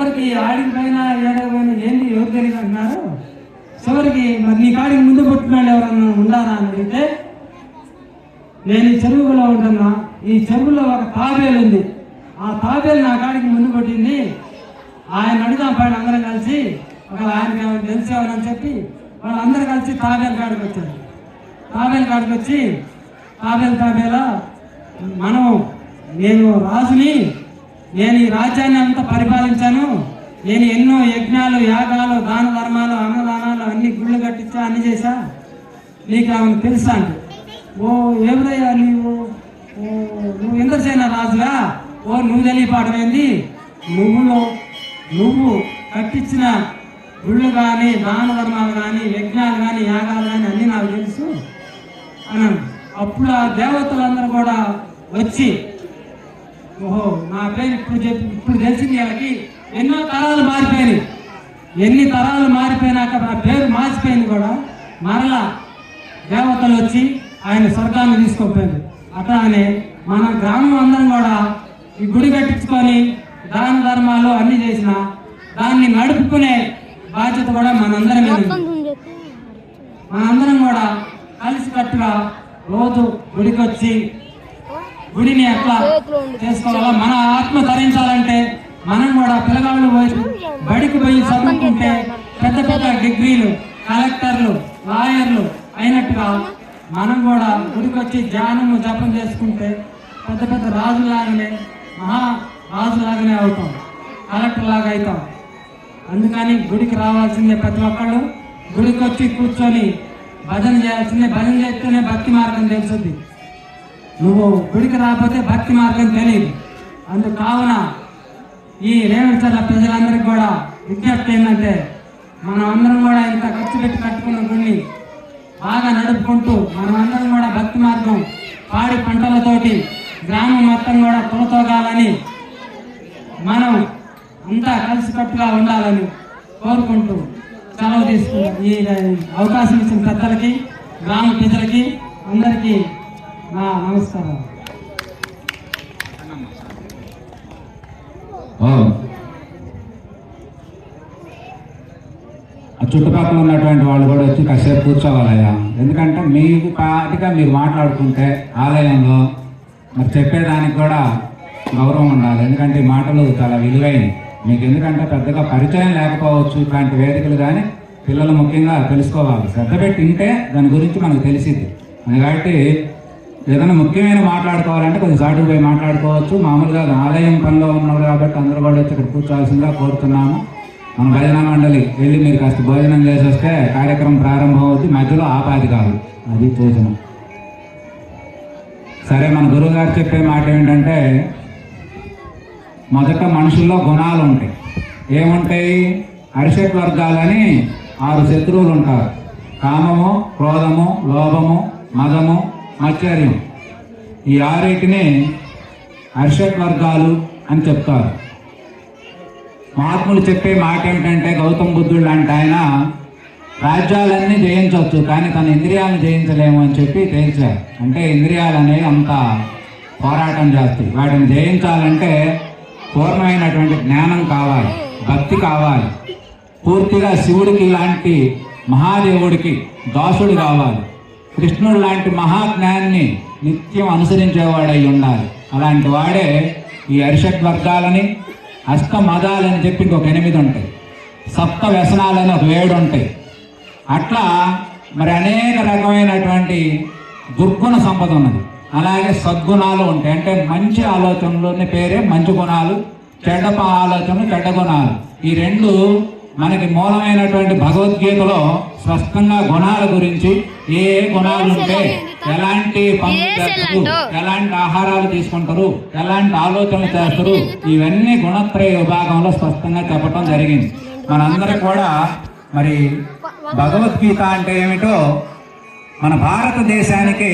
చివరికి ఆడికి పైన ఏడకి పైన ఏంటి ఎవరు తెలియదు అంటున్నారు? చివరికి మరి నీ కాడికి ముందు పుట్టినాడు ఎవరన్నా ఉండారా అని అడిగితే నేను ఈ చెరువులో ఉంటున్నా. ఈ చెరువులో ఒక తాబేలు ఉంది. ఆ తాబేలు నా కాడికి ముందు కొట్టింది ఆయన అడుగుదాం పైన అందరం కలిసి ఒక ఆయనకి తెలిసేవారని చెప్పి వాళ్ళందరూ కలిసి తాబేలు కాడికి వచ్చారు తాబేలు కాడికి వచ్చి తాబేలు తాబేలా మనం నేను రాజుని నేను ఈ రాజ్యాన్ని అంతా పరిపాలించాను. నేను ఎన్నో యజ్ఞాలు యాగాలు దాన ధర్మాలు అన్నదానాలు అన్ని గుళ్ళు కట్టించా అన్ని చేశా. నీకు ఆమె తెలుసా ఓ ఎవరయ్యా నీవు? ఓ నువ్వు ఇంద్రసేన రాజుగా ఓ నువ్వు తెలియపాటమైంది నువ్వు నువ్వు కట్టించిన గుళ్ళు కానీ దాన ధర్మాలు కానీ యజ్ఞాలు కానీ యాగాలు కానీ అన్నీ నాకు తెలుసు. అన్నాను అప్పుడు ఆ దేవతలందరూ కూడా వచ్చి ఓహో నా పేరు ఇప్పుడు చెప్పి ఇప్పుడు తెలిసింది వాళ్ళకి. ఎన్నో తరాలు మారిపోయినాయి. ఎన్ని తరాలు మారిపోయినాక నా పేరు మార్చిపోయింది కూడా. మరలా దేవతలు వచ్చి ఆయన స్వర్గాన్ని తీసుకుపోయింది అట్లానే మన గ్రామం అందరం కూడా ఈ గుడి కట్టించుకొని దాన ధర్మాలు అన్ని చేసిన దాన్ని నడుపుకునే బాధ్యత కూడా మనందరం మనందరం కూడా కలిసికట్టుగా రోజు గుడికి వచ్చి గుడిని ఎట్లా చేసుకోవాలా? మన ఆత్మ ధరించాలంటే మనం కూడా పిల్లగాళ్ళు పోయి బడికి పోయి చదువుకుంటే పెద్ద పెద్ద డిగ్రీలు కలెక్టర్లు లాయర్లు అయినట్టుగా మనం కూడా గుడికి వచ్చి ధ్యానము జపం చేసుకుంటే పెద్ద పెద్ద రాజులాగానే మహా రాజులాగానే అవుతాం కలెక్టర్ లాగా అవుతాం. అందుకని గుడికి రావాల్సిందే ప్రతి ఒక్కళ్ళు. గుడికి వచ్చి కూర్చొని భజన చేయాల్సిందే. భజన చేస్తేనే భక్తి మార్గం తెలుస్తుంది నువ్వు గుడికి రాకపోతే భక్తి మార్గం తెలియదు అందుకు కావున ఈ రేవంచర్ల ప్రజలందరికీ కూడా విజ్ఞప్తి ఏంటంటే మనం అందరం కూడా ఇంత ఖర్చు పెట్టి కట్టుకున్న గుడిని బాగా నడుపుకుంటూ మనం అందరం కూడా భక్తి మార్గం పాడి పంటలతోటి గ్రామం మొత్తం కూడా తులతోగాలని మనం అంతా కలిసికట్టుగా ఉండాలని కోరుకుంటూ సెలవు తీసుకున్నాం. ఈ అవకాశం ఇచ్చిన పెద్దలకి గ్రామ ప్రజలకి అందరికీ నమస్కారం. ఓ. ఆ చుట్టుపక్కల ఉన్నటువంటి వాళ్ళు కూడా వచ్చి కాసేపు కూర్చోవాలయ్యా. ఎందుకంటే మీకు పాటిగా మీరు మాట్లాడుకుంటే ఆలయంలో మరి చెప్పేదానికి కూడా గౌరవం ఉండాలి. ఎందుకంటే ఈ మాటలు చాలా విలువైనవి. మీకు ఎందుకంటే పెద్దగా పరిచయం లేకపోవచ్చు ఇట్లాంటి వేదికలు కానీ పిల్లలు ముఖ్యంగా తెలుసుకోవాలి. శ్రద్ధ పెట్టి ఉంటే దాని గురించి మనకు తెలిసింది కాబట్టి ఏదైనా ముఖ్యమైన మాట్లాడుకోవాలంటే కొంచెం చాటుకు పోయి మాట్లాడుకోవచ్చు. మామూలుగా ఆలయం పనిలో ఉన్నాడు కాబట్టి అందరూ కూడా వచ్చి ఇక్కడ కూర్చోవాల్సిందిగా కోరుతున్నాము. మన భజన మండలి వెళ్ళి మీరు కాస్త భోజనం చేసి వస్తే కార్యక్రమం ప్రారంభం అవుతుంది మధ్యలో ఆపాది కాదు అది సూచన సరే మన గురువు గారు చెప్పే మాట ఏంటంటే మొదట మనుషుల్లో గుణాలు ఉంటాయి. ఏముంటాయి? అరిషట్ వర్గాలని ఆరు శత్రువులు ఉంటారు. కామము క్రోధము లోభము మదము ఆశ్చర్యం ఈ ఆరేటిని అర్షట్ వర్గాలు అని చెప్తారు. మహాత్ములు చెప్పే మాట ఏంటంటే గౌతమ్ బుద్ధుడు లాంటి ఆయన రాజ్యాలన్నీ జయించవచ్చు కానీ తన ఇంద్రియాలను జయించలేము అని చెప్పి జయించారు. అంటే ఇంద్రియాలనేవి అంత పోరాటం చేస్తాయి. వాటిని జయించాలంటే పూర్ణమైనటువంటి జ్ఞానం కావాలి భక్తి కావాలి. పూర్తిగా శివుడికి ఇలాంటి మహాదేవుడికి దాసుడు కావాలి. కృష్ణుడు లాంటి మహాజ్ఞాన్ని నిత్యం అనుసరించేవాడై ఉండాలి. అలాంటి వాడే ఈ అరిషట్ వర్గాలని అష్ట మదాలని చెప్పి ఇంకొక ఎనిమిది ఉంటాయి. సప్త వ్యసనాలని ఒక ఏడు ఉంటాయి. అట్లా మరి అనేక రకమైనటువంటి దుర్గుణ సంపద ఉన్నది. అలాగే సద్గుణాలు ఉంటాయి. అంటే మంచి ఆలోచనలోని పేరే మంచి గుణాలు చెడ్డ ఆలోచనలు చెడ్డ గుణాలు. ఈ రెండు మనకి మూలమైనటువంటి భగవద్గీతలో స్పష్టంగా గుణాల గురించి ఏ ఏ గుణాలు ఉంటే ఎలాంటి పనులు చేస్తారు ఎలాంటి ఆహారాలు తీసుకుంటారు ఎలాంటి ఆలోచనలు చేస్తారు ఇవన్నీ గుణత్రయ విభాగంలో స్పష్టంగా చెప్పడం జరిగింది. మనందరం కూడా మరి భగవద్గీత అంటే ఏమిటో మన భారతదేశానికి